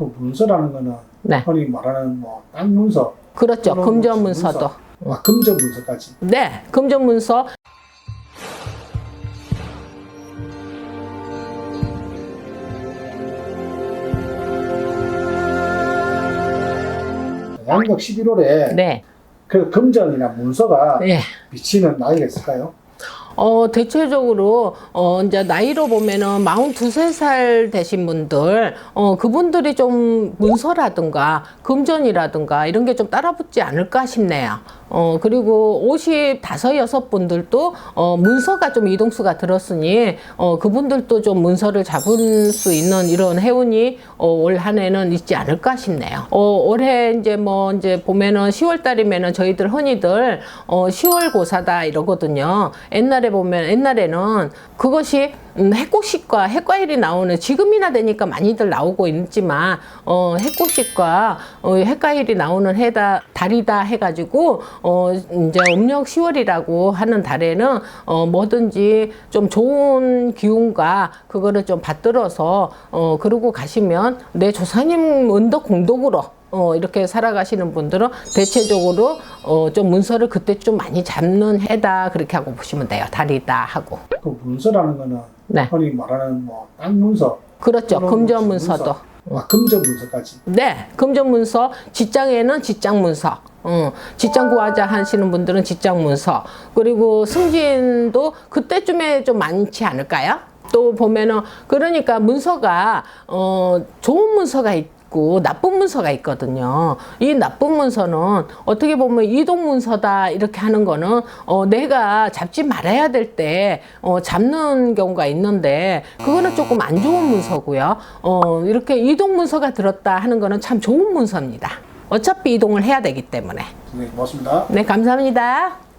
그 문서라는 거는 네. 흔히 말하는 뭐 땅 문서, 그렇죠. 그런 금전 문서, 문서도. 아, 금전 문서까지. 네. 금전 문서. 양력 11월에 네. 그 금전이나 문서가 예. 미치는 나이가 있을까요? 어, 대체적으로, 어, 이제 나이로 보면은 42, 살 되신 분들, 어, 그분들이 좀 문서라든가 금전이라든가 이런 게 좀 따라붙지 않을까 싶네요. 어, 그리고 55, 6 분들도, 어, 문서가 좀 이동수가 들었으니, 어, 그분들도 좀 문서를 잡을 수 있는 이런 해운이, 어, 올 한 해는 있지 않을까 싶네요. 어, 올해 이제 뭐, 이제 보면은 10월 달이면은 저희들 흔히들, 어, 10월 고사다 이러거든요. 옛날에 보면, 옛날에는 그것이 음, 해꽃식과 해과일이 나오는 지금이나 되니까 많이들 나오고 있지만 어, 해꽃식과 어, 해과일이 나오는 해다 달이다 해가지고 어, 이제 음력 10월이라고 하는 달에는 어, 뭐든지 좀 좋은 기운과 그거를 좀 받들어서 어, 그러고 가시면 내 조상님 은덕 공덕으로 어, 이렇게 살아가시는 분들은 대체적으로 어, 좀 문서를 그때 좀 많이 잡는 해다 그렇게 하고 보시면 돼요. 달이다 하고. 그 문서라는 거는 네. 흔히 말하는 뭐땅 문서, 그렇죠. 금전 문서, 문서도. 아, 금전 문서까지. 네, 금전 문서, 직장에는 직장 문서. 어, 직장 구하자 하시는 분들은 직장 문서. 그리고 승진도 그때쯤에 좀 많지 않을까요? 또 보면은 그러니까 문서가 어 좋은 문서가 있고 나쁜 문서가 있거든요. 이 나쁜 문서는 어떻게 보면 이동 문서다 이렇게 하는 거는 어 내가 잡지 말아야 될 때 어 잡는 경우가 있는데 그거는 조금 안 좋은 문서고요. 어 이렇게 이동 문서가 들었다 하는 거는 참 좋은 문서입니다. 어차피 이동을 해야 되기 때문에. 네, 고맙습니다. 네, 감사합니다.